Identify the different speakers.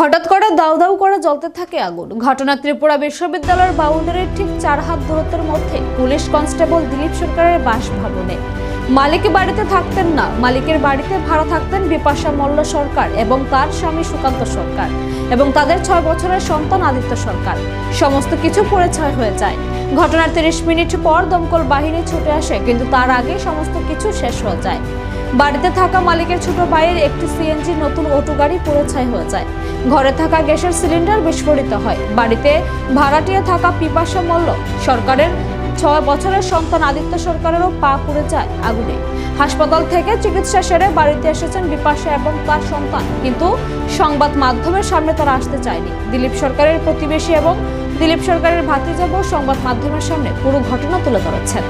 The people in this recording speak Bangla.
Speaker 1: হঠাৎ করে দাউ দাউ করে জ্বলতে থাকে আগুন। ঘটনা ত্রিপুরা বিশ্ববিদ্যালয়ের বাউন্ডারির ঠিক চার হাত দূরত্বের মধ্যে পুলিশ কনস্টেবল দিলীপ সরকারের বাসভবনে। মালিক বাড়িতে থাকতেন না। মালিকের বাড়িতে ভাড়া থাকতেন বিপাশা মল্ল সরকার এবং তার স্বামী সুকান্ত সরকার এবং তাদের ছয় বছরের সন্তান আদিত্য সরকার। সমস্ত কিছু পরিচয় হয়ে যায়। ঘটনার তিরিশ মিনিট পর দমকল বাহিনী ছুটে আসে, কিন্তু তার আগে সমস্ত কিছু শেষ হয়ে যায়। বাড়িতে থাকা মালিকের ছোট ভাইয়ের একটি সিএনজি নতুন অটো গাড়ি পুরো ছাই হয়ে যায়। ঘরে থাকা গ্যাসের সিলিন্ডার বিস্ফোরিত হয়। বাড়িতে ভাড়াটিয়ে থাকা পিপাসা মল্ল, সরকারের ছয় বছরের সন্তান আদিত্য সরকারেরও পা পুড়ে যায় আগুনে। হাসপাতাল থেকে চিকিৎসা সেরে বাড়িতে এসেছেন বিপাশা এবং তার সন্তান। কিন্তু সংবাদ মাধ্যমের সামনে তারা আসতে চায়নি। দিলীপ সরকারের প্রতিবেশী এবং দিলীপ সরকারের ভাতিজাবু সংবাদ মাধ্যমের সামনে পুরো ঘটনা তুলে ধরেছেন।